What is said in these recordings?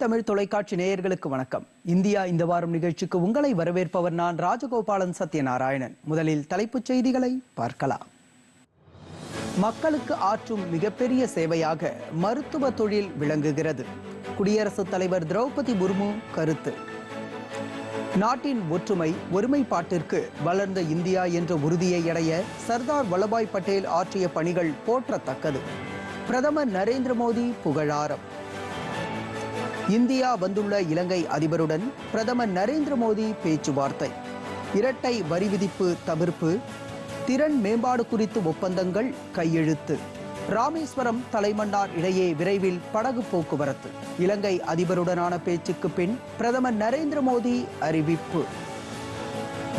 தமிழ் தொலைக்காட்சி நேயர்களுக்கு வணக்கம். இந்தியா இந்த வாரம் நிகழ்ச்சிக்கு உங்களை வரவேற்பவர் நான் ராஜகோபாலன் சத்யநாராயணன். முதலில் தலைப்புச் செய்திகளை பார்க்கலாம். மக்களுக்கு ஆற்றும் மிகப்பெரிய சேவையாக மருத்துவ தொழில் விளங்குகிறது. குடியரசுத் தலைவர் திரௌபதி முர்மு கருத்து. நாட்டின் ஒற்றுமை ஒருமைப்பாட்டிற்கு வளர்ந்த இந்தியா என்ற உறுதியை அடைய சர்தார் வல்லபாய் பட்டேல் ஆற்றிய பணிகள் போற்றத்தக்கது. பிரதமர் நரேந்திர மோடி புகழாரம். இந்தியா வந்துள்ள இலங்கை அதிபருடன் பிரதமர் நரேந்திர மோடி பேச்சுவார்த்தை. இரட்டை வரி விதிப்பு தவிர்ப்பு திறன் மேம்பாடு குறித்து ஒப்பந்தங்கள் கையெழுத்து. ராமேஸ்வரம் தலைமன்னார் இடையே விரைவில் படகு போக்குவரத்து. இலங்கை அதிபருடனான பேச்சுக்கு பின் பிரதமர் நரேந்திர மோடி அறிவிப்பு.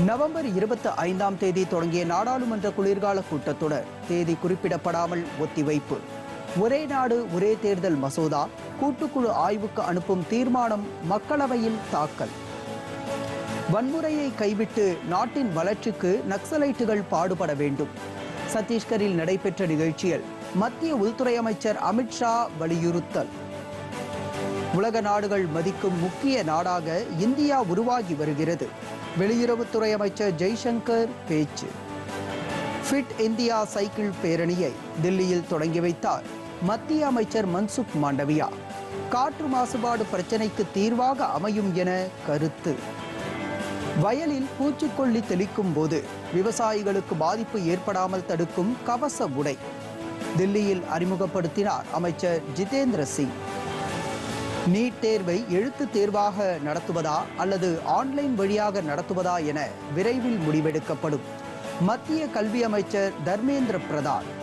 நவம்பர் இருபத்தி ஐந்தாம் தேதி தொடங்கிய நாடாளுமன்ற குளிர்கால கூட்டத்தொடர். தேதி குறிப்பிடப்படாமல் ஒத்திவைப்பு. ஒரே நாடு ஒரே தேர்தல் மசோதா கூட்டுக்குழு ஆய்வுக்கு அனுப்பும் தீர்மானம் மக்களவையில் தாக்கல். வன்முறையை கைவிட்டு நாட்டின் வளர்ச்சிக்கு நக்சலைட்டுகள் பாடுபட வேண்டும். சத்தீஸ்கரில் நடைபெற்ற நிகழ்ச்சியில் மத்திய உள்துறை அமைச்சர் அமித்ஷா வலியுறுத்தல். உலக நாடுகள் மதிக்கும் முக்கிய நாடாக இந்தியா உருவாகி வருகிறது. வெளியுறவுத்துறை அமைச்சர் ஜெய்சங்கர் பேச்சு. ஃபிட் இந்தியா சைக்கிள் பேரணியை தில்லியில் தொடங்கி வைத்தார். மத்திய அமைச்சர் மன்சுக் மாண்டவியா. காற்று மாசுபாடு பிரச்சினைக்கு தீர்வாக அமையும் என கருத்து. வயலில் பூச்சிக்கொல்லி தெளிக்கும் போது விவசாயிகளுக்கு பாதிப்பு ஏற்படாமல் தடுக்கும் கவச உடை. தில்லியில் அறிமுகப்படுத்தினார் அமைச்சர் ஜிதேந்திர சிங். நீட் தேர்வை எழுத்து தேர்வாக நடத்துவதா அல்லது ஆன்லைன் வழியாக நடத்துவதா என விரைவில் முடிவெடுக்கப்படும். மத்திய கல்வி அமைச்சர் தர்மேந்திர பிரதான்.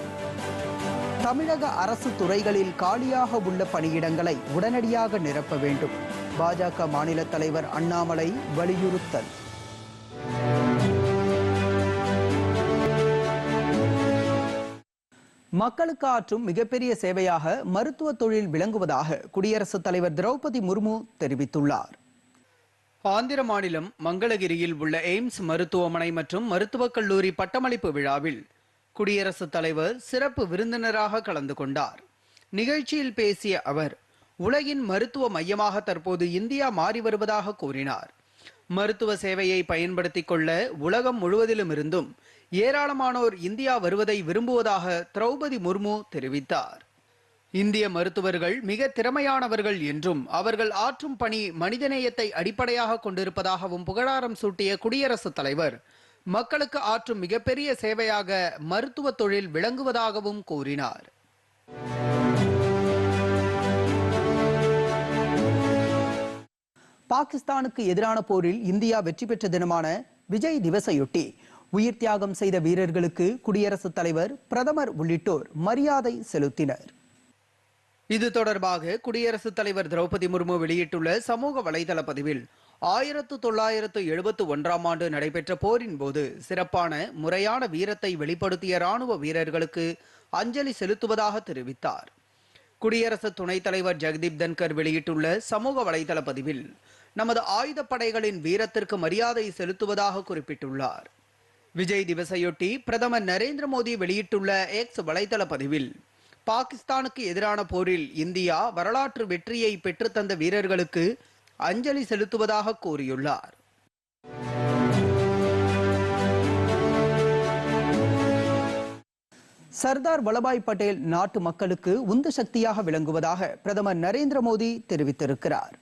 தமிழக அரசு துறைகளில் காலியாக உள்ள பணியிடங்களை உடனடியாக நிரப்ப வேண்டும். பாஜக மாநில தலைவர் அண்ணாமலை வலியுறுத்தல். மக்களுக்கு ஆற்றும் மிகப்பெரிய சேவையாக மருத்துவ தொழில் விளங்குவதாக குடியரசுத் தலைவர் திரௌபதி முர்மு தெரிவித்துள்ளார். ஆந்திர மாநிலம் மங்களகிரியில் உள்ள எய்ம்ஸ் மருத்துவமனை மற்றும் மருத்துவக் கல்லூரி பட்டமளிப்பு விழாவில் குடியரசுத் தலைவர் சிறப்பு விருந்தினராக கலந்து கொண்டார். நிகழ்ச்சியில் பேசிய அவர் உலகின் மருத்துவ மையமாக தற்போது இந்தியா மாறி வருவதாக கூறினார். மருத்துவ சேவையை பயன்படுத்திக் கொள்ள உலகம் முழுவதிலும் இருந்தும் ஏராளமானோர் இந்தியா வருவதை விரும்புவதாக திரௌபதி முர்மு தெரிவித்தார். இந்திய மருத்துவர்கள் மிக திறமையானவர்கள் என்றும் அவர்கள் ஆற்றும் பணி மனிதநேயத்தை அடிப்படையாக கொண்டிருப்பதாகவும் புகழாரம் சூட்டிய குடியரசுத் தலைவர் மக்களுக்கு ஆற்றும் மிகப்பெரிய சேவையாக மருத்துவ தொழில் விளங்குவதாகவும் கூறினார். பாகிஸ்தானுக்கு எதிரான போரில் இந்தியா வெற்றி பெற்ற தினமான விஜய் திவசையொட்டி உயிர் தியாகம் செய்த வீரர்களுக்கு குடியரசுத் தலைவர் பிரதமர் உள்ளிட்டோர் மரியாதை செலுத்தினர். இது தொடர்பாக குடியரசுத் தலைவர் திரௌபதி முர்மு வெளியிட்டுள்ள சமூக வலைதள பதிவில் ஆயிரத்து தொள்ளாயிரத்து எழுபத்து ஒன்றாம் ஆண்டு நடைபெற்ற போரின் போது சிறப்பான முறையான வீரத்தை வெளிப்படுத்திய ராணுவ வீரர்களுக்கு அஞ்சலி செலுத்துவதாக தெரிவித்தார். குடியரசு துணைத் தலைவர் ஜெகதீப் தன்கர் வெளியிட்டுள்ள சமூக வலைதள பதிவில் நமது ஆயுதப்படைகளின் வீரத்திற்கு மரியாதை செலுத்துவதாக குறிப்பிட்டுள்ளார். விஜய் திவசையொட்டி பிரதமர் நரேந்திர மோடி வெளியிட்டுள்ள எக்ஸ் வலைதள பதிவில் பாகிஸ்தானுக்கு எதிரான போரில் இந்தியா வரலாற்று வெற்றியை பெற்றுத்தந்த வீரர்களுக்கு அஞ்சலி செலுத்துவதாக கூறியுள்ளார். சர்தார் வல்லபாய் பட்டேல் நாட்டு மக்களுக்கு உந்து சக்தியாக விளங்குவதாக பிரதமர் நரேந்திர மோடி தெரிவித்திருக்கிறார்.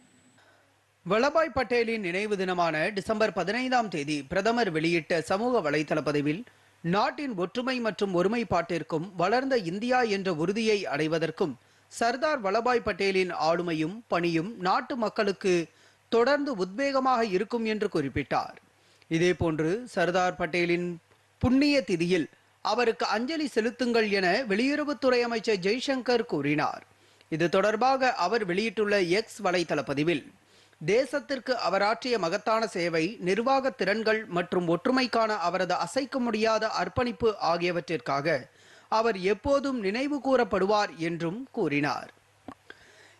வல்லபாய் பட்டேலின் நினைவு தினமான டிசம்பர் பதினைந்தாம் தேதி பிரதமர் வெளியிட்ட சமூக வலைதள பதிவில் நாட்டின் ஒற்றுமை மற்றும் ஒருமைப்பாட்டிற்கும் வளர்ந்த இந்தியா என்ற உறுதியை அடைவதற்கும் சர்தார் வல்லபாய் பட்டேலின் ஆளுமையும் பணியும் நாட்டு மக்களுக்கு தொடர்ந்து உத்வேகமாக இருக்கும் என்று குறிப்பிட்டார். இதேபோன்று சர்தார் பட்டேலின் புண்ணிய திதியில் அவருக்கு அஞ்சலி செலுத்துங்கள் என வெளியுறவுத்துறை அமைச்சர் ஜெய்சங்கர் கூறினார். இது தொடர்பாக அவர் வெளியிட்டுள்ள எக்ஸ் வலைதள பதிவில் தேசத்திற்கு அவர் ஆற்றிய மகத்தான சேவை நிர்வாக திறன்கள் மற்றும் ஒற்றுமைக்கான அவரது அசைக்க முடியாத அர்ப்பணிப்பு ஆகியவற்றிற்காக அவர் எப்போதும் நினைவு கூறப்படுவார் என்றும் கூறினார்.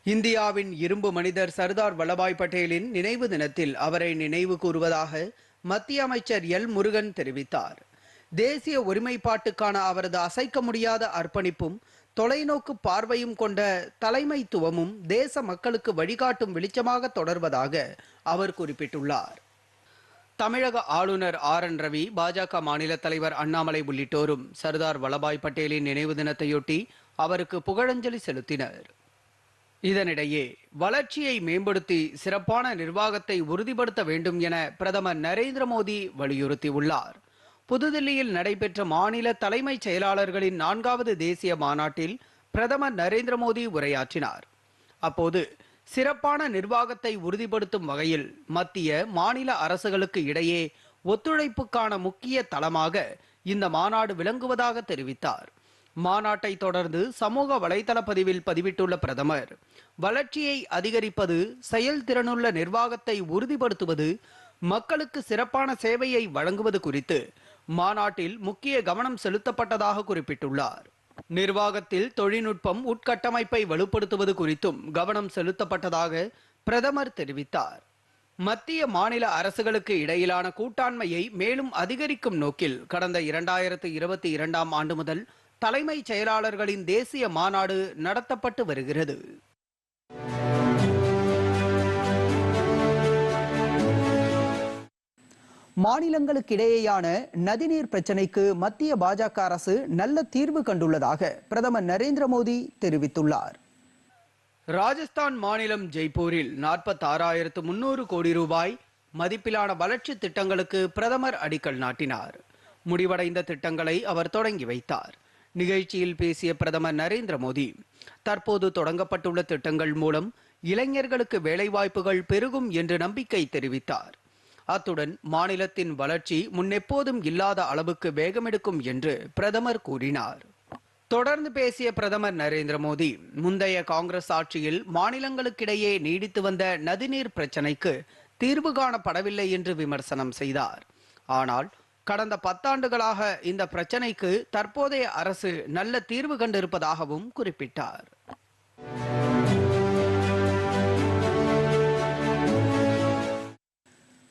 இந்தியாவின் இரும்பு மனிதர் சர்தார் வல்லபாய் பட்டேலின் நினைவு தினத்தில் அவரை நினைவு கூறுவதாக மத்திய அமைச்சர் எல். முருகன் தெரிவித்தார். தேசிய ஒருமைப்பாட்டுக்கான அவரது அசைக்க முடியாத அர்ப்பணிப்பும் தொலைநோக்கு பார்வையும் கொண்ட தலைமைத்துவமும் தேச மக்களுக்கு வழிகாட்டும் வெளிச்சமாக தொடர்வதாக அவர் குறிப்பிட்டுள்ளார். தமிழக ஆளுநர் ஆர் என் ரவி பாஜக மாநில தலைவர் அண்ணாமலை உள்ளிட்டோரும் சர்தார் வல்லபாய் பட்டேலின் நினைவு தினத்தையொட்டி அவருக்கு புகழஞ்சலி செலுத்தினர். இதனிடையே வளர்ச்சியை மேம்படுத்தி சிறப்பான நிர்வாகத்தை உறுதிப்படுத்த வேண்டும் என பிரதமர் நரேந்திர மோடி வலியுறுத்தியுள்ளார். புதுதில்லியில் நடைபெற்ற மாநில தலைமைச் செயலாளர்களின் நான்காவது தேசிய மாநாட்டில் பிரதமர் நரேந்திர மோடி உரையாற்றினார். அப்போது சிறப்பான நிர்வாகத்தை உறுதிப்படுத்தும் வகையில் மத்திய மாநில அரசுகளுக்கு இடையே ஒத்துழைப்புக்கான முக்கிய தளமாக இந்த மாநாடு விளங்குவதாக தெரிவித்தார். மாநாட்டை தொடர்ந்து சமூக வலைதள பதிவில் பதிவிட்டுள்ள பிரதமர் வளர்ச்சியை அதிகரிப்பது செயல்திறனுள்ள நிர்வாகத்தை உறுதிப்படுத்துவது மக்களுக்கு சிறப்பான சேவையை வழங்குவது குறித்து மாநாட்டில் முக்கிய கவனம் செலுத்தப்பட்டதாக குறிப்பிட்டுள்ளார். நிர்வாகத்தில் தொழில்நுட்பம் உட்கட்டமைப்பை வலுப்படுத்துவது குறித்தும் கவனம் செலுத்தப்பட்டதாக பிரதமர் தெரிவித்தார். மத்திய மாநில அரசுகளுக்கு இடையிலான கூட்டாண்மையை மேலும் அதிகரிக்கும் நோக்கில் கடந்த இரண்டாயிரத்து இருபத்தி இரண்டாம் ஆண்டு முதல் தலைமைச் செயலாளர்களின் தேசிய மாநாடு நடத்தப்பட்டு வருகிறது. மாநிலங்களுக்கிடையேயான நதிநீர் பிரச்சினைக்கு மத்திய பாஜக அரசு நல்ல தீர்வு கண்டுள்ளதாக பிரதமர் நரேந்திர மோடி தெரிவித்துள்ளார். ராஜஸ்தான் மாநிலம் ஜெய்ப்பூரில் நாற்பத்தாறாயிரத்து முன்னூறு கோடி ரூபாய் மதிப்பிலான வளர்ச்சி திட்டங்களுக்கு பிரதமர் அடிக்கல் நாட்டினார். முடிவடைந்த திட்டங்களை அவர் தொடங்கி வைத்தார். நிகழ்ச்சியில் பேசிய பிரதமர் நரேந்திர மோடி தற்போது தொடங்கப்பட்டுள்ள திட்டங்கள் மூலம் இளைஞர்களுக்கு வேலைவாய்ப்புகள் பெருகும் என்று நம்பிக்கை தெரிவித்தார். அத்துடன் மாநிலத்தின் வளர்ச்சி முன்னெப்போதும் இல்லாத அளவுக்கு வேகமெடுக்கும் என்று பிரதமர் கூறினார். தொடர்ந்து பேசிய பிரதமர் நரேந்திர மோடி முந்தைய காங்கிரஸ் ஆட்சியில் மாநிலங்களுக்கிடையே நீடித்து வந்த நதிநீர் பிரச்சினைக்கு தீர்வு காணப்படவில்லை என்று விமர்சனம் செய்தார். ஆனால் கடந்த பத்தாண்டுகளாக இந்த பிரச்சினைக்கு தற்போதைய அரசு நல்ல தீர்வு கண்டிருப்பதாகவும் குறிப்பிட்டார்.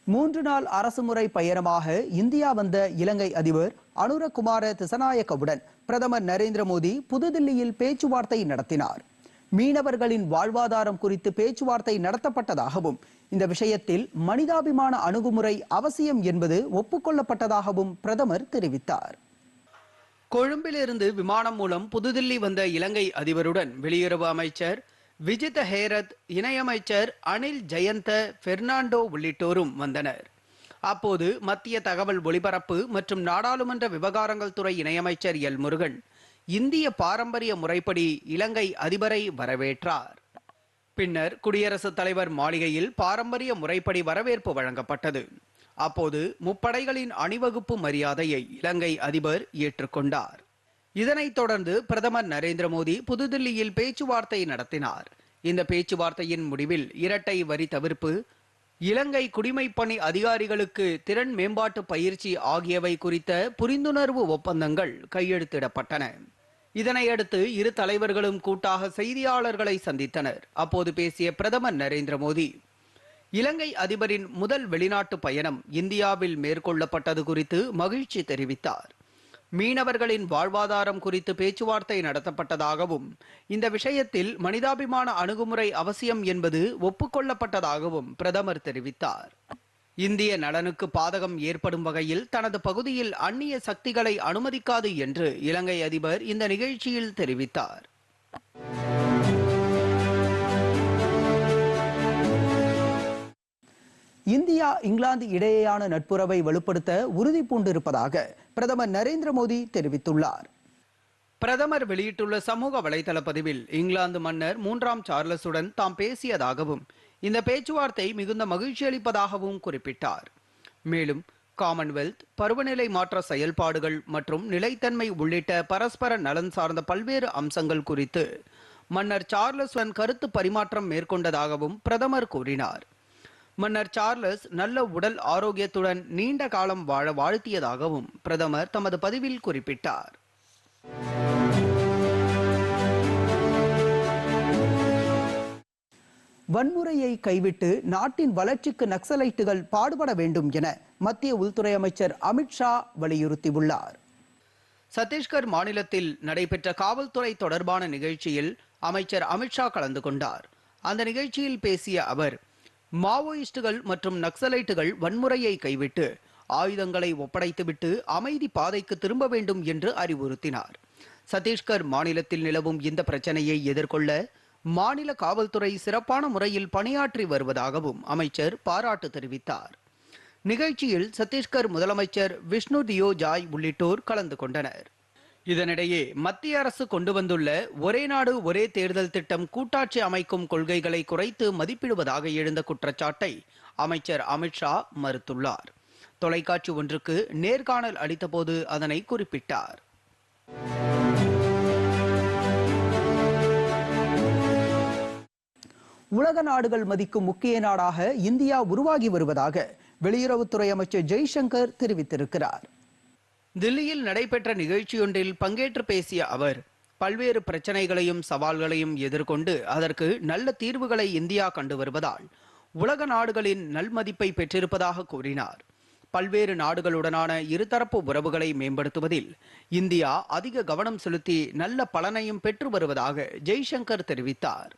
மூன்று நாள் அரசுமுறை பயணமாக இந்தியா வந்த இலங்கை அதிபர் அனுரகுமார திசநாயக்கவுடன் பிரதமர் நரேந்திர மோடி புதுதில்லியில் பேச்சுவார்த்தை நடத்தினார். மீனவர்களின் வாழ்வாதாரம் குறித்து பேச்சுவார்த்தை நடத்தப்பட்டதாகவும் இந்த விஷயத்தில் மனிதாபிமான அணுகுமுறை அவசியம் என்பது ஒப்புக்கொள்ளப்பட்டதாகவும் பிரதமர் தெரிவித்தார். கொழும்பிலிருந்து விமானம் மூலம் புதுதில்லி வந்த இலங்கை அதிபருடன் வெளியுறவு அமைச்சர் விஜித ஹேரத் இணையமைச்சர் அனில் ஜெயந்த பெர்னாண்டோ உள்ளிட்டோரும் வந்தனர். அப்போது மத்திய தகவல் ஒலிபரப்பு மற்றும் நாடாளுமன்ற விவகாரங்கள் துறை இணையமைச்சர் எல் முருகன் இந்திய பாரம்பரிய முறைப்படி இலங்கை அதிபரை வரவேற்றார். பின்னர் குடியரசுத் தலைவர் மாளிகையில் பாரம்பரிய முறைப்படி வரவேற்பு வழங்கப்பட்டது. அப்போது முப்படைகளின் அணிவகுப்பு மரியாதையை இலங்கை அதிபர் ஏற்றுக்கொண்டார். இதனைத் தொடர்ந்து பிரதமர் நரேந்திர மோடி புதுதில்லியில் பேச்சுவார்த்தை நடத்தினார். இந்த பேச்சுவார்த்தையின் முடிவில் இரட்டை வரி தவிர்ப்பு இலங்கை குடிமைப்பணி அதிகாரிகளுக்கு திறன் மேம்பாட்டு பயிற்சி ஆகியவை குறித்த புரிந்துணர்வு ஒப்பந்தங்கள் கையெழுத்திடப்பட்டன. இதனையடுத்து இரு தலைவர்களும் கூட்டாக செய்தியாளர்களை சந்தித்தனர். அப்போது பேசிய பிரதமர் நரேந்திர மோடி இலங்கை அதிபரின் முதல் வெளிநாட்டு பயணம் இந்தியாவில் மேற்கொள்ளப்பட்டது குறித்து மகிழ்ச்சி தெரிவித்தார். மீனவர்களின் வாழ்வாதாரம் குறித்து பேச்சுவார்த்தை நடத்தப்பட்டதாகவும் இந்த விஷயத்தில் மனிதாபிமான அணுகுமுறை அவசியம் என்பது ஒப்புக்கொள்ளப்பட்டதாகவும் பிரதமர் தெரிவித்தார். இந்திய நலனுக்கு பாதகம் ஏற்படும் வகையில் தனது பகுதியில் அந்நிய சக்திகளை அனுமதிக்காது என்று இலங்கை அதிபர் இந்த நிகழ்ச்சியில் தெரிவித்தார். இந்தியா இங்கிலாந்து இடையேயான நட்புறவை வலுப்படுத்த உறுதி பூண்டிருப்பதாக பிரதமர் நரேந்திர மோடி தெரிவித்துள்ளார். பிரதமர் வெளியிட்டுள்ள சமூக வலைதள பதிவில் இங்கிலாந்து மன்னர் மூன்றாம் சார்லஸுடன் தாம் பேசியதாகவும் இந்த பேச்சுவார்த்தை மிகுந்த மகிழ்ச்சி அளிப்பதாகவும் குறிப்பிட்டார். மேலும் காமன்வெல்த் பருவநிலை மாற்ற செயல்பாடுகள் மற்றும் நிலைத்தன்மை உள்ளிட்ட பரஸ்பர நலன் சார்ந்த பல்வேறு அம்சங்கள் குறித்து மன்னர் சார்லஸுடன் கருத்து பரிமாற்றம் மேற்கொண்டதாகவும் பிரதமர் கூறினார். மன்னர் சார்லஸ் நல்ல உடல் ஆரோக்கியத்துடன் நீண்ட காலம் வாழ வாழ்த்தியதாகவும் பிரதமர் தமது பதிவில் குறிப்பிட்டார். வன்முறையை கைவிட்டு நாட்டின் வளர்ச்சிக்கு நக்சலைட்டுகள் பாடுபட வேண்டும் என மத்திய உள்துறை அமைச்சர் அமித்ஷா வலியுறுத்தியுள்ளார். சத்தீஸ்கர் மாநிலத்தில் நடைபெற்ற காவல்துறை தொடர்பான நிகழ்ச்சியில் அமைச்சர் அமித்ஷா கலந்து கொண்டார். அந்த நிகழ்ச்சியில் பேசிய அவர் மாவோயிஸ்டுகள் மற்றும் நக்சலைட்டுகள் வன்முறையை கைவிட்டு ஆயுதங்களை ஒப்படைத்துவிட்டு அமைதி பாதைக்கு திரும்ப வேண்டும் என்று அறிவுறுத்தினார். சத்தீஸ்கர் மாநிலத்தில் நிலவும் இந்த பிரச்சனையை எதிர்கொள்ள மாநில காவல்துறை சிறப்பான முறையில் பணியாற்றி வருவதாகவும் அமைச்சர் பாராட்டு தெரிவித்தார். நிகழ்ச்சியில் சத்தீஸ்கர் முதலமைச்சர் விஷ்ணு தியோ ஜாய் உள்ளிட்டோர் கலந்து கொண்டனர். இதனிடையே மத்திய அரசு கொண்டு வந்துள்ள ஒரே நாடு ஒரே தேர்தல் திட்டம் கூட்டாட்சி அமைக்கும் கொள்கைகளை குறைத்து மதிப்பிடுவதாக எழுந்த குற்றச்சாட்டை அமைச்சர் அமித்ஷா மறுத்துள்ளார். தொலைக்காட்சி ஒன்றுக்கு நேர்காணல் அளித்தபோது அதனை குறிப்பிட்டார். உலக நாடுகள் மதிக்கும் முக்கிய நாடாக இந்தியா உருவாகி வருவதாக வெளியுறவுத்துறை அமைச்சர் ஜெய்சங்கர் தெரிவித்திருக்கிறார். தில்லியில் நடைபெற்ற நிகழ்ச்சியொன்றில் பங்கேற்று பேசிய அவர் பல்வேறு பிரச்சனைகளையும் சவால்களையும் எதிர்கொண்டு அதற்கு நல்ல தீர்வுகளை இந்தியா கண்டு வருவதால் உலக நாடுகளின் நல்மதிப்பை பெற்றிருப்பதாக கூறினார். பல்வேறு நாடுகளுடனான இருதரப்பு உறவுகளை மேம்படுத்துவதில் இந்தியா அதிக கவனம் செலுத்தி நல்ல பலனையும் பெற்று வருவதாக ஜெய்சங்கர் தெரிவித்தார்.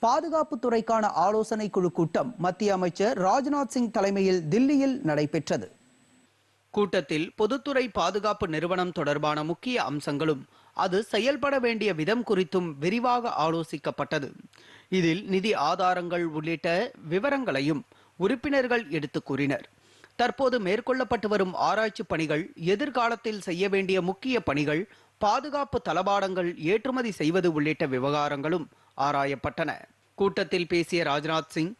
பாதுகாப்பு துறைக்கான ஆலோசனை குழு கூட்டம் மத்திய அமைச்சர் ராஜ்நாத் சிங் தலைமையில் தில்லியில் நடைபெற்றது. கூட்டத்தில் பொதுத்துறை பாதுகாப்பு நிறுவனம் தொடர்பான முக்கிய அம்சங்களும் அது செயல்பட வேண்டிய விதம் குறித்தும் விரிவாக ஆலோசிக்கப்பட்டது. இதில் நிதி ஆதாரங்கள் உள்ளிட்ட விவரங்களையும் உறுப்பினர்கள் எடுத்துக் கூறினர். தற்போது மேற்கொள்ளப்பட்டு வரும் ஆராய்ச்சி பணிகள் எதிர்காலத்தில் செய்ய வேண்டிய முக்கிய பணிகள் பாதுகாப்பு தளபாடங்கள் ஏற்றுமதி செய்வது உள்ளிட்ட விவகாரங்களும் ஆராயப்பட்டன. கூட்டத்தில் பேசிய ராஜ்நாத் சிங்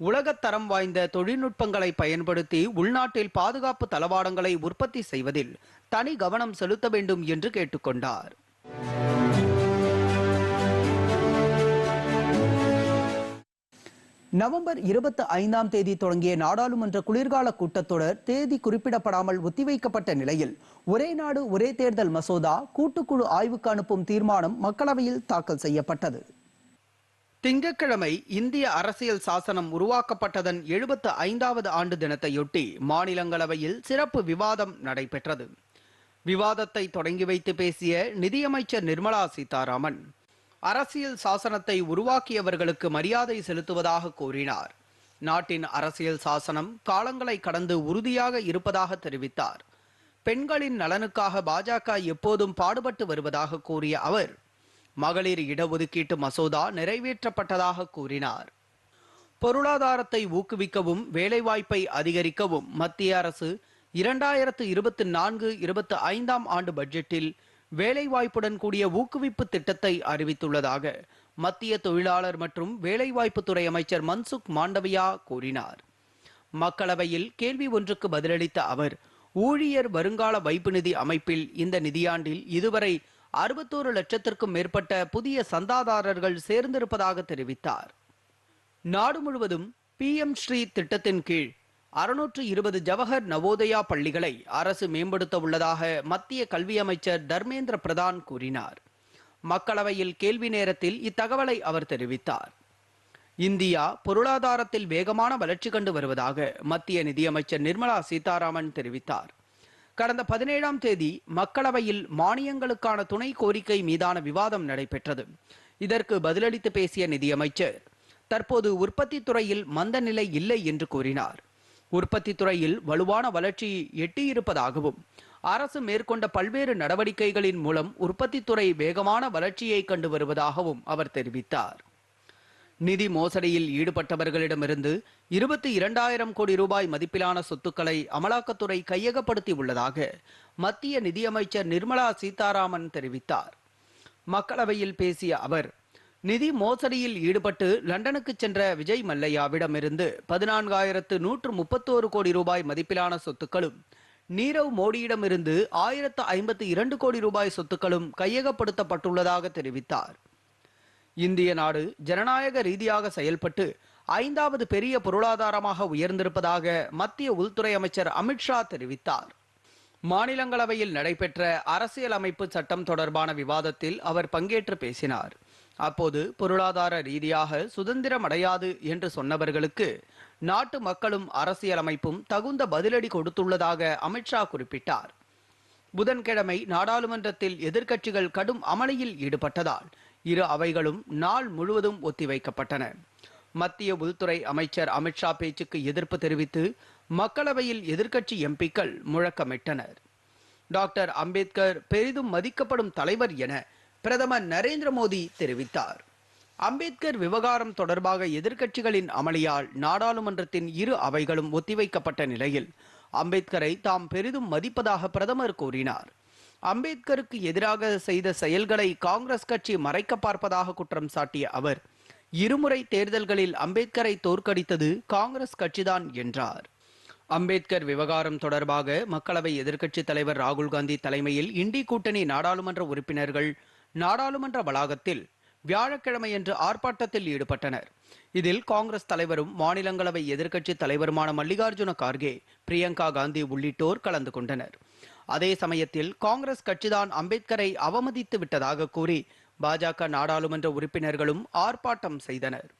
உலகத்தரம் வாய்ந்த தொழில்நுட்பங்களை பயன்படுத்தி உள்நாட்டில் பாதுகாப்பு தளவாடங்களை உற்பத்தி செய்வதில் தனி கவனம் செலுத்த வேண்டும் என்று கேட்டுக்கொண்டார் நவம்பர் இருபத்தி ஐந்தாம் தேதி தொடங்கிய நாடாளுமன்ற குளிர்கால கூட்டத்தொடர் தேதி குறிப்பிடப்படாமல் ஒத்திவைக்கப்பட்ட நிலையில் ஒரே நாடு ஒரே தேர்தல் மசோதா கூட்டுக்குழு ஆய்வுக்கு அனுப்பும் தீர்மானம் மக்களவையில் தாக்கல் செய்யப்பட்டது. திங்கட்கிழமை இந்திய அரசியல் சாசனம் உருவாக்கப்பட்டதன் எழுபத்து ஐந்தாவது ஆண்டு தினத்தையொட்டி மாநிலங்களவையில் சிறப்பு விவாதம் நடைபெற்றது. விவாதத்தை தொடங்கி வைத்து பேசிய நிதியமைச்சர் நிர்மலா சீதாராமன் அரசியல் சாசனத்தை உருவாக்கியவர்களுக்கு மரியாதை செலுத்துவதாக கூறினார். நாட்டின் அரசியல் சாசனம் காலங்களை கடந்து உறுதியாக இருப்பதாக தெரிவித்தார். பெண்களின் நலனுக்காக பாஜக எப்போதும் பாடுபட்டு வருவதாக கூறிய அவர் மகளிர் இடஒதுக்கீட்டு மசோதா நிறைவேற்றப்பட்டதாக கூறினார். பொருளாதாரத்தை ஊக்குவிக்கவும் வேலைவாய்ப்பை அதிகரிக்கவும் மத்திய அரசு இரண்டாயிரத்து இருபத்தி நான்கு இருபத்தி ஐந்தாம் ஆண்டு பட்ஜெட்டில் வேலைவாய்ப்புடன் கூடிய ஊக்குவிப்பு திட்டத்தை அறிவித்துள்ளதாக மத்திய தொழிலாளர் மற்றும் வேலைவாய்ப்புத்துறை அமைச்சர் மன்சுக் மாண்டவியா கூறினார். மக்களவையில் கேள்வி ஒன்றுக்கு பதிலளித்த அவர் ஊழியர் வருங்கால வைப்பு நிதி அமைப்பில் இந்த நிதியாண்டில் இதுவரை அறுபத்தோரு லட்சத்திற்கும் மேற்பட்ட புதிய சந்தாதாரர்கள் சேர்ந்திருப்பதாக தெரிவித்தார். நாடு முழுவதும் பி எம் ஸ்ரீ திட்டத்தின் கீழ் அறுநூற்று இருபது ஜவஹர் நவோதயா பள்ளிகளை அரசு மேம்படுத்த உள்ளதாக மத்திய கல்வி அமைச்சர் தர்மேந்திர பிரதான் கூறினார். மக்களவையில் கேள்வி நேரத்தில் இத்தகவலை அவர் தெரிவித்தார். இந்தியா பொருளாதாரத்தில் வேகமான வளர்ச்சி கண்டு வருவதாக மத்திய நிதியமைச்சர் நிர்மலா சீதாராமன் தெரிவித்தார். கடந்த பதினேழாம் தேதி மக்களவையில் மானியங்களுக்கான துணை கோரிக்கை மீதான விவாதம் நடைபெற்றது. இதற்கு பதிலளித்து பேசிய நிதியமைச்சர் தற்போது உற்பத்தி துறையில் மந்த நிலை இல்லை என்று கூறினார். உற்பத்தி துறையில் வலுவான வளர்ச்சி எட்டியிருப்பதாகவும் அரசு மேற்கொண்ட பல்வேறு நடவடிக்கைகளின் மூலம் உற்பத்தி துறை வேகமான வளர்ச்சியை கண்டு வருவதாகவும் அவர் தெரிவித்தார். நிதி மோசடியில் ஈடுபட்டவர்களிடமிருந்து இருபத்தி இரண்டாயிரம் கோடி ரூபாய் மதிப்பிலான சொத்துக்களை அமலாக்கத்துறை கையகப்படுத்தி உள்ளதாக மத்திய நிதியமைச்சர் நிர்மலா சீதாராமன் தெரிவித்தார். மக்களவையில் பேசிய அவர் நிதி மோசடியில் ஈடுபட்டு லண்டனுக்கு சென்ற விஜய் மல்லையாவிடமிருந்து பதினான்காயிரத்து நூற்று முப்பத்தோரு கோடி ரூபாய் மதிப்பிலான சொத்துக்களும் நீரவ் மோடியிடமிருந்து ஆயிரத்து ஐம்பத்தி இரண்டு கோடி ரூபாய் சொத்துக்களும் கையகப்படுத்தப்பட்டுள்ளதாக தெரிவித்தார். இந்திய நாடு ஜனநாயக ரீதியாக செயல்பட்டு ஐந்தாவது பெரிய பொருளாதாரமாக உயர்ந்திருப்பதாக மத்திய உள்துறை அமைச்சர் அமித்ஷா தெரிவித்தார். மாநிலங்களவையில் நடைபெற்ற அரசியலமைப்பு சட்டம் தொடர்பான விவாதத்தில் அவர் பங்கேற்று பேசினார். அப்போது பொருளாதார ரீதியாக சுதந்திரம் அடையாது என்று சொன்னவர்களுக்கு நாட்டு மக்களும் அரசியலமைப்பும் தகுந்த பதிலடி கொடுத்துள்ளதாக அமித்ஷா குறிப்பிட்டார். புதன்கிழமை நாடாளுமன்றத்தில் எதிர்க்கட்சிகள் கடும் அமளியில் ஈடுபட்டதால் இரு அவைகளும் நாள் முழுவதும் ஒத்திவைக்கப்பட்டன. மத்திய உள்துறை அமைச்சர் அமித்ஷா பேச்சுக்கு எதிர்ப்பு தெரிவித்து மக்களவையில் எதிர்க்கட்சி எம்பிக்கள் முழக்கமிட்டனர். டாக்டர் அம்பேத்கர் பெரிதும் மதிக்கப்படும் தலைவர் என பிரதமர் நரேந்திர மோடி தெரிவித்தார். அம்பேத்கர் விவகாரம் தொடர்பாக எதிர்க்கட்சிகளின் அமளியால் நாடாளுமன்றத்தின் இரு அவைகளும் ஒத்திவைக்கப்பட்ட நிலையில் அம்பேத்கரை தாம் பெரிதும் மதிப்பதாக பிரதமர் கூறினார். அம்பேத்கருக்கு எதிராக செய்த செயல்களை காங்கிரஸ் கட்சி மறைக்க பார்ப்பதாக குற்றம் சாட்டிய அவர் இருமுறை தேர்தல்களில் அம்பேத்கரை தோற்கடித்தது காங்கிரஸ் கட்சிதான் என்றார். அம்பேத்கர் விவகாரம் தொடர்பாக மக்களவை எதிர்க்கட்சித் தலைவர் ராகுல் காந்தி தலைமையில் இண்டி கூட்டணி நாடாளுமன்ற உறுப்பினர்கள் நாடாளுமன்ற வளாகத்தில் வியாழக்கிழமையன்று ஆர்ப்பாட்டத்தில் ஈடுபட்டனர். இதில் காங்கிரஸ் தலைவரும் மாநிலங்களவை எதிர்க்கட்சித் தலைவருமான மல்லிகார்ஜுன கார்கே பிரியங்கா காந்தி உள்ளிட்டோர் கலந்து கொண்டனர். அதே சமயத்தில் காங்கிரஸ் கட்சிதான் அம்பேத்கரை அவமதித்து விட்டதாக கூறி பாஜக நாடாளுமன்ற உறுப்பினர்களும் ஆர்ப்பாட்டம் செய்தனர்.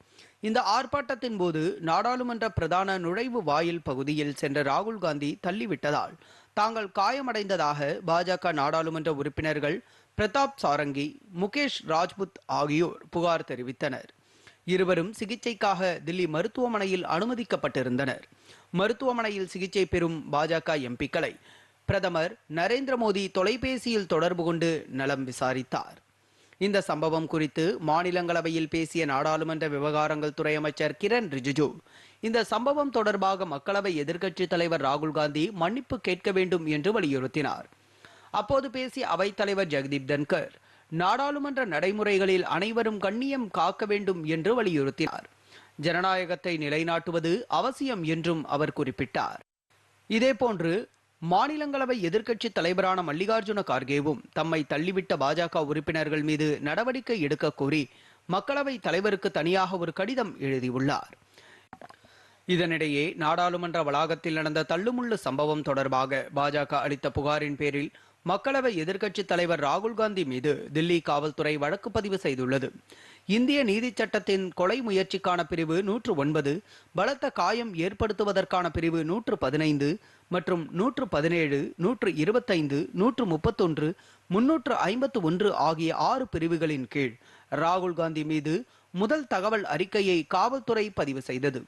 இந்த ஆர்ப்பாட்டத்தின் போது நாடாளுமன்ற பிரதான நுழைவு வாயில் பகுதியில் சென்ற ராகுல் காந்தி தள்ளிவிட்டதால் தாங்கள் காயமடைந்ததாக பாஜக நாடாளுமன்ற உறுப்பினர்கள் பிரதாப் சாரங்கி முகேஷ் ராஜ்புத் ஆகியோர் புகார் தெரிவித்தனர். இருவரும் சிகிச்சைக்காக தில்லி மருத்துவமனையில் அனுமதிக்கப்பட்டிருந்தனர். மருத்துவமனையில் சிகிச்சை பெறும் பாஜக எம்பிக்களை பிரதமர் நரேந்திர மோடி தொலைபேசியில் தொடர்பு கொண்டு நலம் விசாரித்தார். இந்த சம்பவம் குறித்து மாநிலங்களவையில் பேசிய நாடாளுமன்ற விவகாரங்கள் துறை அமைச்சர் கிரண் ரிஜிஜு இந்த சம்பவம் தொடர்பாக மக்களவை எதிர்க்கட்சித் தலைவர் ராகுல் காந்தி மன்னிப்பு கேட்க வேண்டும் என்று வலியுறுத்தினார். அப்போது பேசிய அவைத்தலைவர் ஜெகதீப் தன்கர் நாடாளுமன்ற நடைமுறைகளில் அனைவரும் கண்ணியம் காக்க வேண்டும் என்று வலியுறுத்தினார். ஜனநாயகத்தை நிலைநாட்டுவது அவசியம் என்றும் அவர் குறிப்பிட்டார். இதேபோன்று மாநிலங்களவை எதிர்க்கட்சி தலைவரான மல்லிகார்ஜுன கார்கேவும் தம்மை தள்ளிவிட்ட பாஜக உறுப்பினர்கள் மீது நடவடிக்கை எடுக்க கோரி மக்களவை தலைவருக்கு தனியாக ஒரு கடிதம் எழுதியுள்ளார். இதனிடையே நாடாளுமன்ற வளாகத்தில் நடந்த தள்ளுமுள்ளு சம்பவம் தொடர்பாக பாஜக அளித்த புகாரின் பேரில் மக்களவை எதிர்க்கட்சித் தலைவர் ராகுல் காந்தி மீது தில்லி காவல்துறை வழக்கு பதிவு செய்துள்ளது. இந்திய நீதிச் சட்டத்தின் கொலை முயற்சிக்கான பிரிவு நூற்று ஒன்பது பலத்த காயம் ஏற்படுத்துவதற்கான பிரிவு நூற்று பதினைந்து மற்றும் நூற்று பதினேழு நூற்று இருபத்தைந்து நூற்று முப்பத்தொன்று முன்னூற்று ஐம்பத்து ஒன்று ஆகிய ஆறு பிரிவுகளின் கீழ் ராகுல் காந்தி மீது முதல் தகவல் அறிக்கையை காவல்துறை பதிவு செய்தது.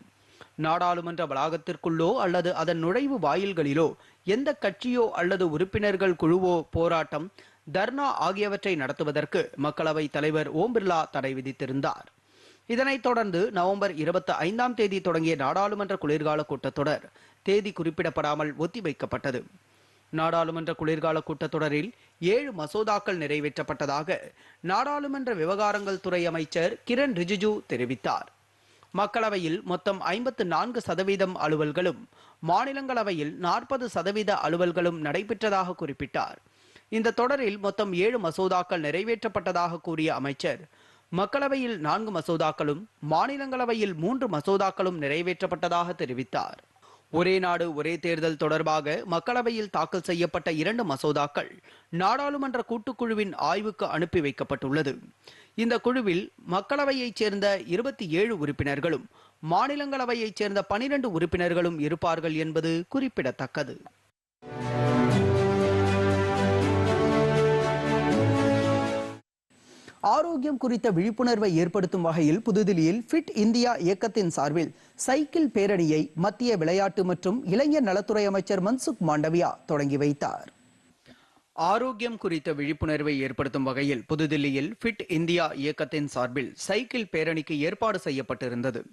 நாடாளுமன்ற வளாகத்திற்குள்ளோ அல்லது அதன் நுழைவு வாயில்களிலோ எந்த கட்சியோ அல்லது உறுப்பினர்கள் குழுவோ போராட்டம் தர்ணா ஆகியவற்றை நடத்துவதற்கு மக்களவை தலைவர் ஓம் பிர்லா தடை விதித்திருந்தார். இதனைத் தொடர்ந்து நவம்பர் இருபத்தி ஐந்தாம் தேதி தொடங்கிய நாடாளுமன்ற குளிர்கால கூட்டத்தொடர் தேதி குறிப்பிடப்படாமல் ஒத்திவைக்கப்பட்டது. நாடாளுமன்ற குளிர்கால கூட்டத்தொடரில் ஏழு மசோதாக்கள் நிறைவேற்றப்பட்டதாக நாடாளுமன்ற விவகாரங்கள் துறை அமைச்சர் கிரண் ரிஜிஜு தெரிவித்தார். மக்களவையில் மொத்தம் ஐம்பத்து நான்கு சதவீதம் அலுவல்களும் மாநிலங்களவையில் நாற்பது சதவீத அலுவல்களும் நடைபெற்றதாக குறிப்பிட்டார். இந்த தொடரில் மொத்தம் ஏழு மசோதாக்கள் நிறைவேற்றப்பட்டதாக கூறிய அமைச்சர் மக்களவையில் நான்கு மசோதாக்களும் மாநிலங்களவையில் மூன்று மசோதாக்களும் நிறைவேற்றப்பட்டதாக தெரிவித்தார். ஒரே நாடு ஒரே தேர்தல் தொடர்பாக மக்களவையில் தாக்கல் செய்யப்பட்ட இரண்டு மசோதாக்கள் நாடாளுமன்ற கூட்டுக்குழுவின் ஆய்வுக்கு அனுப்பி வைக்கப்பட்டுள்ளது. இந்த குழுவில் மக்களவையைச் சேர்ந்த இருபத்தி ஏழு உறுப்பினர்களும் மாநிலங்களவையைச் சேர்ந்த பனிரெண்டு உறுப்பினர்களும் இருப்பார்கள் என்பது குறிப்பிடத்தக்கது. ஆரோக்கியம் குறித்த விழிப்புணர்வை ஏற்படுத்தும் வகையில் புதுதில்லியில் ஃபிட் இந்தியா இயக்கத்தின் சார்பில் சைக்கிள் பேரணியை மத்திய விளையாட்டு மற்றும் இளைஞர் நலத்துறை அமைச்சர் மன்சுக் மாண்டவியா தொடங்கி வைத்தார். ஆரோக்கியம் குறித்த விழிப்புணர்வை ஏற்படுத்தும் வகையில் புதுதில்லியில் ஃபிட் இந்தியா இயக்கத்தின் சார்பில் சைக்கிள் பேரணிக்கு ஏற்பாடு செய்யப்பட்டிருந்தது.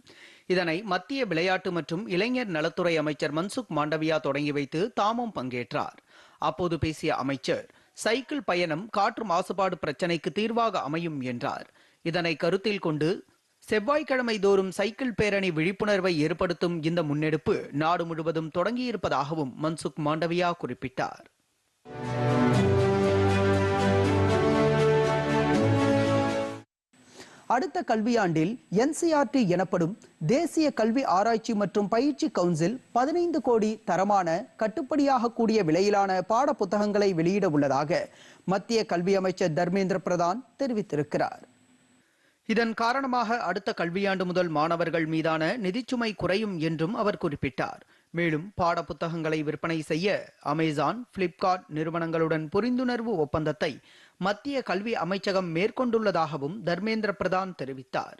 இதனை மத்திய விளையாட்டு மற்றும் இளைஞர் நலத்துறை அமைச்சர் மன்சுக் மாண்டவியா தொடங்கி வைத்து தாமும் பங்கேற்றார். அப்போது பேசிய அமைச்சர் சைக்கிள் பயணம் காற்று மாசுபாடு பிரச்சனைக்கு தீர்வாக அமையும் என்றார். இதனை கருத்தில் கொண்டு செவ்வாய்க்கிழமை தோறும் சைக்கிள் பேரணி விழிப்புணர்வை ஏற்படுத்தும் இந்த முன்னெடுப்பு நாடு முழுவதும் தொடங்கியிருப்பதாகவும் மன்சுக் மாண்டவியா குறிப்பிட்டார். அடுத்த கல்வியாண்டில் என்சிஆர்டி எனப்படும் தேசிய கல்வி ஆராய்ச்சி மற்றும் பயிற்சி கவுன்சில் பதினைந்து கோடி தரமான கட்டுப்படியாக கூடிய விலையிலான பாட புத்தகங்களை வெளியிட உள்ளதாக மத்திய கல்வி அமைச்சர் தர்மேந்திர பிரதான் தெரிவித்திருக்கிறார். இதன் காரணமாக அடுத்த கல்வியாண்டு முதல் மாணவர்கள் மீதான நிதிச்சுமை குறையும் என்றும் அவர் குறிப்பிட்டார். மேலும் பாட புத்தகங்களை விற்பனை செய்ய அமேசான் பிளிப்கார்ட் நிறுவனங்களுடன் புரிந்துணர்வு ஒப்பந்தத்தை மத்திய கல்வி அமைச்சகம் மேற்கொண்டுள்ளதாகவும் தர்மேந்திர பிரதான் தெரிவித்தார்.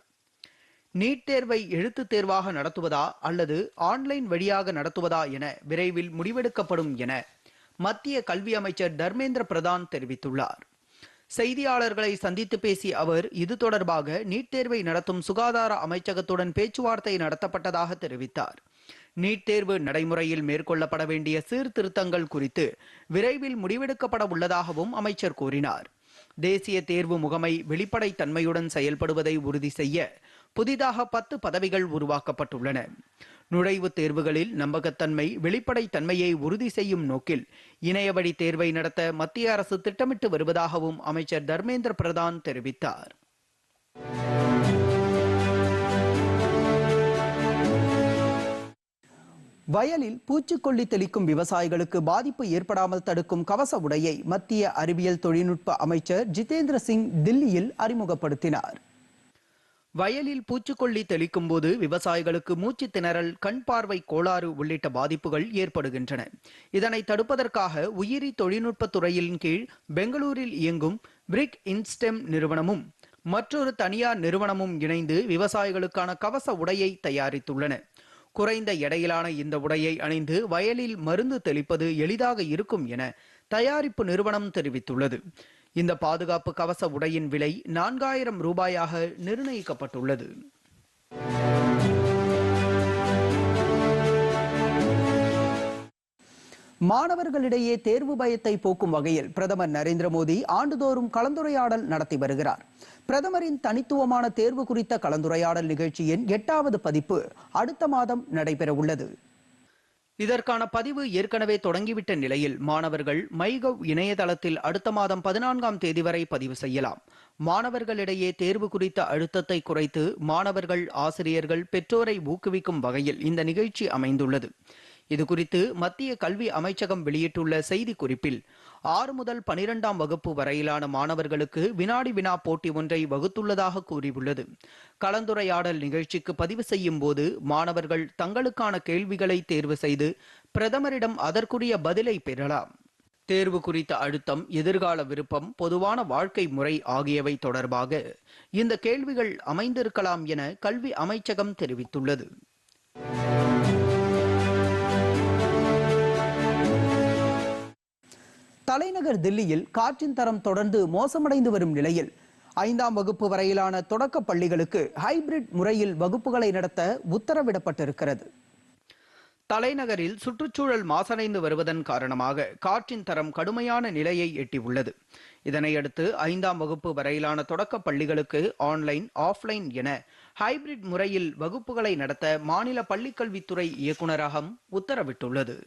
நீட் தேர்வை எழுத்து தேர்வாக நடத்துவதா அல்லது ஆன்லைன் வழியாக நடத்துவதா என விரைவில் முடிவெடுக்கப்படும் என மத்திய கல்வி அமைச்சர் தர்மேந்திர பிரதான் தெரிவித்துள்ளார். செய்தியாளர்களை சந்தித்து பேசிய அவர் இது தொடர்பாக நீட் தேர்வை நடத்தும் சுகாதார அமைச்சகத்துடன் பேச்சுவார்த்தை நடத்தப்பட்டதாக தெரிவித்தார். நீட் தேர்வு நடைமுறையில் மேற்கொள்ளப்பட வேண்டிய சீர்திருத்தங்கள் குறித்து விரைவில் முடிவெடுக்கப்பட உள்ளதாகவும் அமைச்சர் கூறினார். தேசிய தேர்வு முகமை வெளிப்படை தன்மையுடன் செயல்படுவதை உறுதி செய்ய புதிதாக பத்து பதவிகள் உருவாக்கப்பட்டுள்ளன. நுழைவுத் தேர்வுகளில் நம்பகத்தன்மை வெளிப்படை தன்மையை உறுதி செய்யும் நோக்கில் இணையவழி தேர்வை நடத்த மத்திய அரசு திட்டமிட்டு வருவதாகவும் அமைச்சர் தர்மேந்திர பிரதான் தெரிவித்தார். வயலில் பூச்சிக்கொல்லி தெளிக்கும் விவசாயிகளுக்கு பாதிப்பு ஏற்படாமல் தடுக்கும் கவச உடையை மத்திய அறிவியல் தொழில்நுட்ப அமைச்சர் ஜிதேந்திர சிங் தில்லியில் அறிமுகப்படுத்தினார். வயலில் பூச்சிக்கொல்லி தெளிக்கும் போது விவசாயிகளுக்கு மூச்சு திணறல் கண் பார்வை கோளாறு உள்ளிட்ட பாதிப்புகள் ஏற்படுகின்றன. இதனை தடுப்பதற்காக உயிரி தொழில்நுட்ப துறையின் கீழ் பெங்களூரில் இயங்கும் பிரிக் இன்ஸ்டெம் நிறுவனமும் மற்றொரு தனியார் நிறுவனமும் இணைந்து விவசாயிகளுக்கான கவச உடையை தயாரித்துள்ளன. குறைந்த எடையிலான இந்த உடையை அணிந்து வயலில் மருந்து தெளிப்பது எளிதாக இருக்கும் என தயாரிப்பு நிறுவனம் தெரிவித்துள்ளது. இந்த பாதுகாப்பு கவச உடையின் விலை நான்காயிரம் ரூபாயாக நிர்ணயிக்கப்பட்டுள்ளது. மாணவர்களிடையே தேர்வு பயத்தை போக்கும் வகையில் பிரதமர் நரேந்திர மோடி ஆண்டுதோறும் கலந்துரையாடல் நடத்தி வருகிறார். பிரதமரின் தனித்துவமான தேர்வு குறித்த கலந்துரையாடல் நிகழ்ச்சியின் எட்டாவது பதிப்பு அடுத்த மாதம் நடைபெற உள்ளது இதற்கான பதிவு ஏற்கனவே தொடங்கிவிட்ட நிலையில் மாணவர்கள் மைகவ் இணையதளத்தில் அடுத்த மாதம் பதினான்காம் தேதி வரை பதிவு செய்யலாம். மாணவர்களிடையே தேர்வு குறித்த அழுத்தத்தை குறைத்து மாணவர்கள் ஆசிரியர்கள் பெற்றோரை ஊக்குவிக்கும் வகையில் இந்த நிகழ்ச்சி அமைந்துள்ளது. இதுகுறித்து மத்திய கல்வி அமைச்சகம் வெளியிட்டுள்ள செய்தி குறிப்பில் ஆறு முதல் பனிரெண்டாம் வகுப்பு வரையிலான மாணவர்களுக்கு வினாடி வினா போட்டி ஒன்றை வகுத்துள்ளதாக கூறியுள்ளது. கலந்துரையாடல் நிகழ்ச்சிக்கு பதிவு செய்யும் போது மாணவர்கள் தங்களுக்கான கேள்விகளை தேர்வு செய்து பிரதமரிடம் அதற்குரிய பதிலை பெறலாம். தேர்வு குறித்த அழுத்தம் எதிர்கால விருப்பம் பொதுவான வாழ்க்கை முறை ஆகியவை தொடர்பாக இந்த கேள்விகள் அமைந்திருக்கலாம் என கல்வி அமைச்சகம் தெரிவித்துள்ளது. தலைநகர் தில்லியில் காற்றின் தரம் தொடர்ந்து மோசமடைந்து வரும் நிலையில் ஐந்தாம் வகுப்பு வரையிலான தொடக்க பள்ளிகளுக்கு ஹைபிரிட் முறையில் வகுப்புகளை நடத்த உத்தரவிடப்பட்டிருக்கிறது. தலைநகரில் சுற்றுச்சூழல் மாசடைந்து வருவதன் காரணமாக காற்றின் தரம் கடுமையான நிலையை எட்டியுள்ளது. இதனையடுத்து ஐந்தாம் வகுப்பு வரையிலான தொடக்க பள்ளிகளுக்கு ஆன்லைன் ஆஃப்லைன் என ஹைபிரிட் முறையில் வகுப்புகளை நடத்த மாநில பள்ளிக்கல்வித்துறை இயக்குநரகம் உத்தரவிட்டுள்ளது.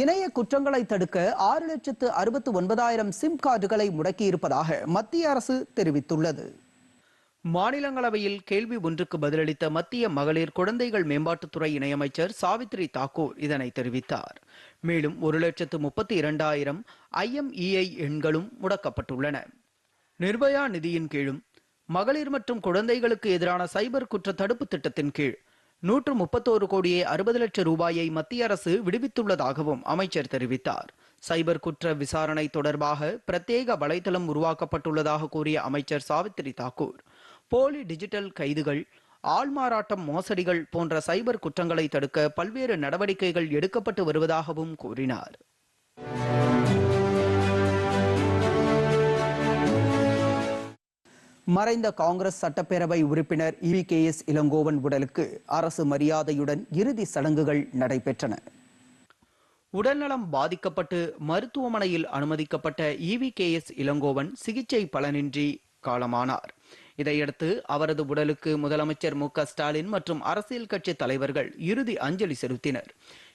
இணைய குற்றங்களை தடுக்க ஆறு லட்சத்து அறுபத்து ஒன்பதாயிரம் சிம் கார்டுகளை முடக்கியிருப்பதாக மத்திய அரசு தெரிவித்துள்ளது. மாநிலங்களவையில் கேள்வி ஒன்றுக்கு பதிலளித்த மத்திய மகளிர் குழந்தைகள் மேம்பாட்டுத்துறை இணையமைச்சர் சாவித்ரி தாக்கூர் இதனை தெரிவித்தார். மேலும் ஒரு லட்சத்து முப்பத்தி இரண்டாயிரம் ஐஎம்இஐ எண்களும் முடக்கப்பட்டுள்ளன. நிர்பயா நிதியின் கீழும் மகளிர் மற்றும் குழந்தைகளுக்கு எதிரான சைபர் குற்ற தடுப்பு திட்டத்தின் கீழ் நூற்று முப்பத்தோரு கோடியே அறுபது லட்சம் ரூபாயை மத்திய அரசு விடுவித்துள்ளதாகவும் அமைச்சர் தெரிவித்தார். சைபர் குற்ற விசாரணை தொடர்பாக பிரத்யேக வலைதளம் உருவாக்கப்பட்டுள்ளதாக கூறிய அமைச்சர் சாவித்ரி தாக்கூர் போலி டிஜிட்டல் கைதுகள் ஆள்மாறாட்டம் மோசடிகள் போன்ற சைபர் குற்றங்களை தடுக்க பல்வேறு நடவடிக்கைகள் எடுக்கப்பட்டு வருவதாகவும் கூறினார். மறைந்த காங்கிரஸ் சட்டப்பேரவை உறுப்பினர் இவி கே. எஸ். இளங்கோவன் உடலுக்கு அரசு மரியாதையுடன் இறுதி சடங்குகள் நடைபெற்றன. உடல்நலம் பாதிக்கப்பட்டு மருத்துவமனையில் அனுமதிக்கப்பட்ட இவி கே. எஸ். இளங்கோவன் சிகிச்சை பலனின்றி காலமானார். இதையடுத்து அவரது உடலுக்கு முதலமைச்சர் மு. க. ஸ்டாலின் மற்றும் அரசியல் கட்சி தலைவர்கள் இறுதி அஞ்சலி செலுத்தினர்.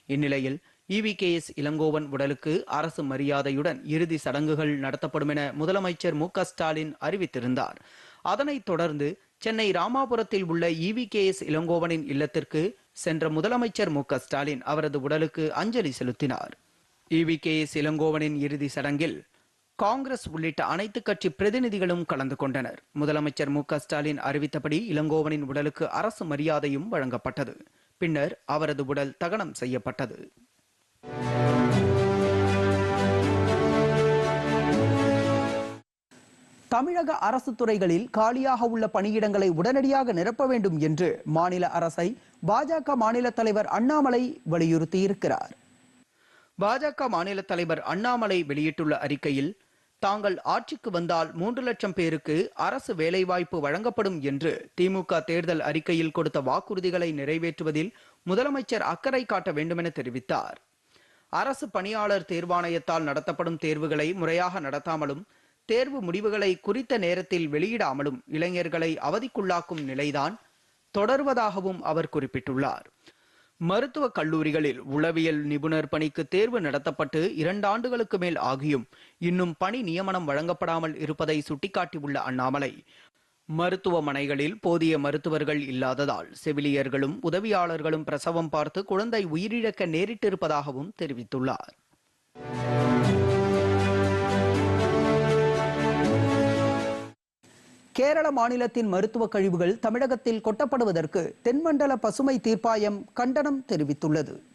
இந்நிலையில் இவி கே எஸ் இளங்கோவன் உடலுக்கு அரசு மரியாதையுடன் இறுதி சடங்குகள் நடத்தப்படும் என முதலமைச்சர் மு ஸ்டாலின் அறிவித்திருந்தார். அதனைத் தொடர்ந்து சென்னை ராமாபுரத்தில் உள்ள இவி கே எஸ் இளங்கோவனின் இல்லத்திற்கு சென்ற முதலமைச்சர் மு ஸ்டாலின் அவரது உடலுக்கு அஞ்சலி செலுத்தினார். இவி கே எஸ் இளங்கோவனின் இறுதி சடங்கில் காங்கிரஸ் உள்ளிட்ட அனைத்து கட்சி பிரதிநிதிகளும் கலந்து கொண்டனர். முதலமைச்சர் மு ஸ்டாலின் அறிவித்தபடி இளங்கோவனின் உடலுக்கு அரசு மரியாதையும் வழங்கப்பட்டது. பின்னர் அவரது உடல் தகனம் செய்யப்பட்டது. தமிழக அரசு துறைகளில் காலியாக உள்ள பணியிடங்களை உடனடியாக நிரப்ப வேண்டும் என்று மாநில அரசை பாஜக மாநில தலைவர் அண்ணாமலை வலியுறுத்தியிருக்கிறார். பாஜக மாநில தலைவர் அண்ணாமலை வெளியிட்டுள்ள அறிக்கையில் தாங்கள் ஆட்சிக்கு வந்தால் மூன்று லட்சம் பேருக்கு அரசு வேலைவாய்ப்பு வழங்கப்படும் என்று திமுக தேர்தல் அறிக்கையில் கொடுத்த வாக்குறுதிகளை நிறைவேற்றுவதில் முதலமைச்சர் அக்கறை காட்ட வேண்டுமென தெரிவித்தார். அரசு பணியாளர் தேர்வாணையத்தால் நடத்தப்படும் தேர்வுகளை முறையாக நடத்தாமலும் தேர்வு முடிவுகளை குறித்த நேரத்தில் வெளியிடாமலும் இளைஞர்களை அவதிக்குள்ளாக்கும் நிலைதான் தொடர்வதாகவும் அவர் குறிப்பிட்டுள்ளார். மருத்துவ கல்லூரிகளில் உளவியல் நிபுணர் பணிக்கு தேர்வு நடத்தப்பட்டு இரண்டு ஆண்டுகளுக்கு மேல் ஆகியும் இன்னும் பணி நியமனம் வழங்கப்படாமல் இருப்பதை சுட்டிக்காட்டியுள்ள அண்ணாமலை மருத்துவமனைகளில் போதிய மருத்துவர்கள் இல்லாததால் செவிலியர்களும் உதவியாளர்களும் பிரசவம் பார்த்து குழந்தை உயிரிழக்க நேரிட்டிருப்பதாகவும் தெரிவித்துள்ளார். கேரள மாநிலத்தின் மருத்துவக் கழிவுகள் தமிழகத்தில் கொட்டப்படுவதற்கு தென்மண்டல பசுமை தீர்ப்பாயம் கண்டனம் தெரிவித்துள்ளது.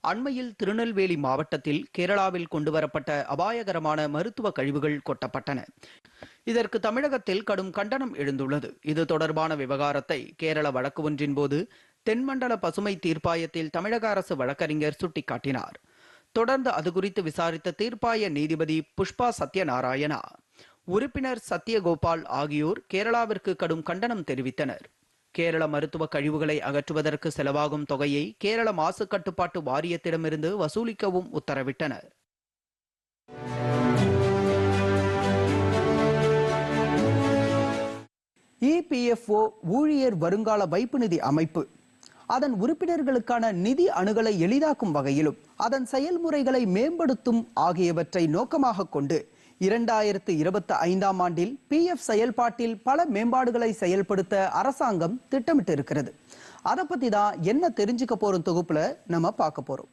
அண்மையில் திருநெல்வேலி மாவட்டத்தில் கேரளாவில் கொண்டுவரப்பட்ட அபாயகரமான மருத்துவ கழிவுகள் கொட்டப்பட்டன. இதற்கு தமிழகத்தில் கடும் கண்டனம் எழுந்துள்ளது. இது தொடர்பான விவகாரத்தை கேரள வழக்கு ஒன்றின் போது தென்மண்டல பசுமை தீர்ப்பாயத்தில் தமிழக அரசு வழக்கறிஞர் சுட்டிக்காட்டினார். தொடர்ந்து அது குறித்து விசாரித்த தீர்ப்பாய நீதிபதி புஷ்பா சத்யநாராயணா உறுப்பினர் சத்யகோபால் ஆகியோர் கேரளாவிற்கு கடும் கண்டனம் தெரிவித்தனர். கேரள மருத்துவ கழிவுகளை அகற்றுவதற்கு செலவாகும் தொகையை கேரள மாசு கட்டுப்பாட்டு வாரியத்திடமிருந்து வசூலிக்கவும் உத்தரவிட்டனர். இபிஎஃப்ஓ ஊழியர் வருங்கால வைப்பு நிதி அமைப்பு. அதன் உறுப்பினர்களுக்கான நிதி அணுகலை எளிதாக்கும் வகையிலும் அதன் செயல்முறைகளை மேம்படுத்தும் ஆகியவற்றை நோக்கமாக கொண்டு இரண்டாயிரத்து இருபத்தி ஐந்தாம் ஆண்டில் பி எஃப் செயல்பாட்டில் பல மேம்பாடுகளை செயல்படுத்த அரசாங்கம் திட்டமிட்டு இருக்கிறது அதை பத்தி தான் என்ன தெரிஞ்சுக்க போறோம் தொகுப்புல நம்ம பார்க்க போறோம்.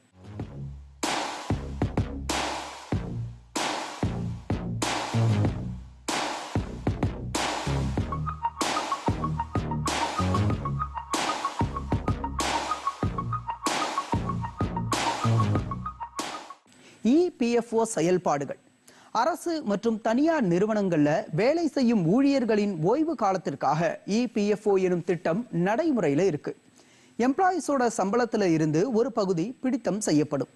இபிஎஃப்ஓ செயல்பாடுகள். அரசு மற்றும் தனியார் நிறுவனங்கள்ல வேலை செய்யும் ஊழியர்களின் ஓய்வு காலத்திற்காக இபிஎஃப்ஓ எனும் திட்டம் நடைமுறையில இருக்கு. எம்ப்ளாயிஸோட சம்பளத்துல இருந்து ஒரு பகுதி பிடித்தம் செய்யப்படும்.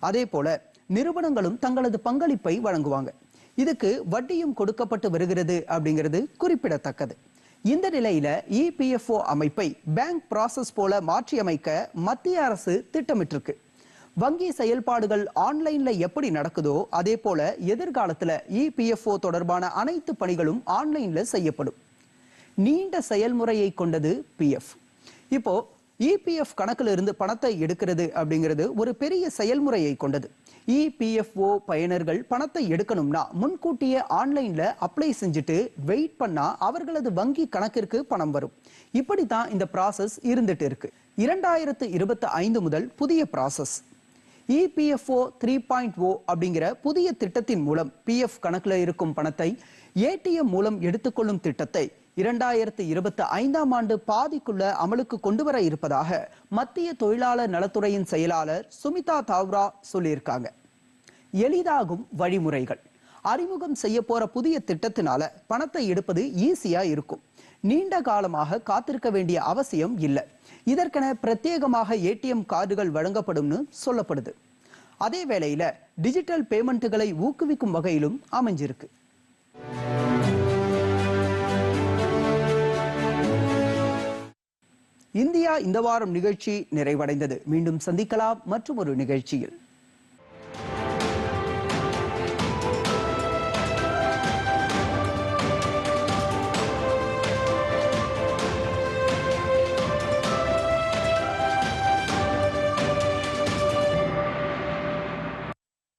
அதே போல நிறுவனங்களும் தங்களது பங்களிப்பை வழங்குவாங்க. இதுக்கு வட்டியும் கொடுக்கப்பட்டு வருகிறது அப்படிங்கிறது குறிப்பிடத்தக்கது. இந்த நிலையில இபிஎஃப்ஓ அமைப்பை பேங்க் ப்ராசஸ் போல மாற்றியமைக்க மத்திய அரசு திட்டமிட்டிருக்கு. வங்கி செயல்பாடுகள் ஆன்லைன்ல எப்படி நடக்குதோ அதே போல எதிர்காலத்துல இபிஎஃப்ஓ தொடர்பான அனைத்து பணிகளும் ஆன்லைன்ல செய்யப்படும். நீண்ட செயல்முறையை கொண்டது பிஎஃப் இப்போ இபிஎஃப் கணக்கில் இருந்து பணத்தை எடுக்கிறது அப்படிங்கிறது ஒரு பெரிய செயல்முறையை கொண்டது. இபிஎஃப்ஓ பயனர்கள் பணத்தை எடுக்கணும்னா முன்கூட்டியே ஆன்லைன்ல அப்ளை செஞ்சுட்டு வெயிட் பண்ணா அவர்களது வங்கி கணக்கிற்கு பணம் வரும். இப்படித்தான் இந்த ப்ராசஸ் இருந்துட்டு இருக்கு. இரண்டாயிரத்து இருபத்தி ஐந்து முதல் புதிய process EPFO three point O oh அப்படிங்கிற புதிய திட்டத்தின் மூலம் பிஎஃப் கணக்கில் இருக்கும் பணத்தை ஏடிஎம் மூலம் எடுத்துக்கொள்ளும் திட்டத்தை இரண்டாயிரத்து இருபத்தி ஐந்தாம் ஆண்டு பாதிக்குள்ள அமலுக்கு கொண்டு வர இருப்பதாக மத்திய தொழிலாளர் நலத்துறையின் செயலாளர் சுமிதா தாவ்ரா சொல்லியிருக்காங்க. எளிதாகும் வழிமுறைகள். அறிமுகம் செய்ய போற புதிய திட்டத்தினால பணத்தை எடுப்பது ஈஸியா இருக்கும். நீண்ட காலமாக காத்திருக்க வேண்டிய அவசியம் இல்லை. இதற்கென பிரத்யேகமாக ஏடிஎம் கார்டுகள் வழங்கப்படும்னு சொல்லப்படுது. அதே வேளையில டிஜிட்டல் பேமெண்ட்டுகளை ஊக்குவிக்கும் வகையிலும் அமைஞ்சிருக்கு. இந்தியா இந்த வாரம் நிகழ்ச்சி நிறைவடைந்தது. மீண்டும் சந்திக்கலாம். மற்றும் ஒரு நிகழ்ச்சியில்.